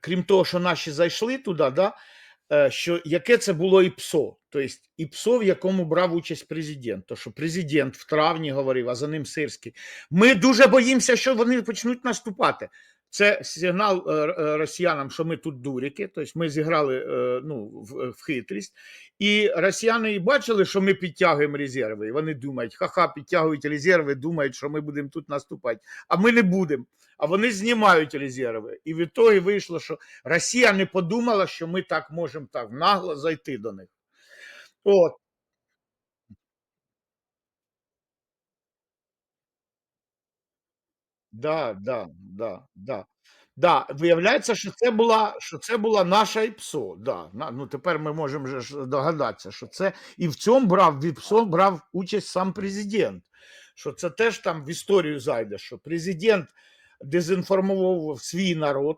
крім того, що наші зайшли туди, да, е, що яке це було ІПСО, тобто ІПСО, в якому брав участь президент. То що президент в травні говорив, а за ним Сирський. Ми дуже боїмося, що вони почнуть наступати. Це сигнал е, е, росіянам, що ми тут дурики, тобто ми зіграли е, ну, в, хитрість. І росіяни і бачили, що ми підтягуємо резерви. І вони думають, ха-ха, підтягують резерви, думають, що ми будемо тут наступати. А ми не будемо. А вони знімають резерви. І в ітогі вийшло, що Росія не подумала, що ми так можемо так нагло зайти до них. От. Да, да, да, да. Да, виявляється, що це була, що це була наша ІПСО. Да. Ну, тепер ми можемо вже догадатися, що це і в цьому брав в ІПСО брав участь сам президент. Що це теж там в історію зайде, що президент дезінформував свій народ.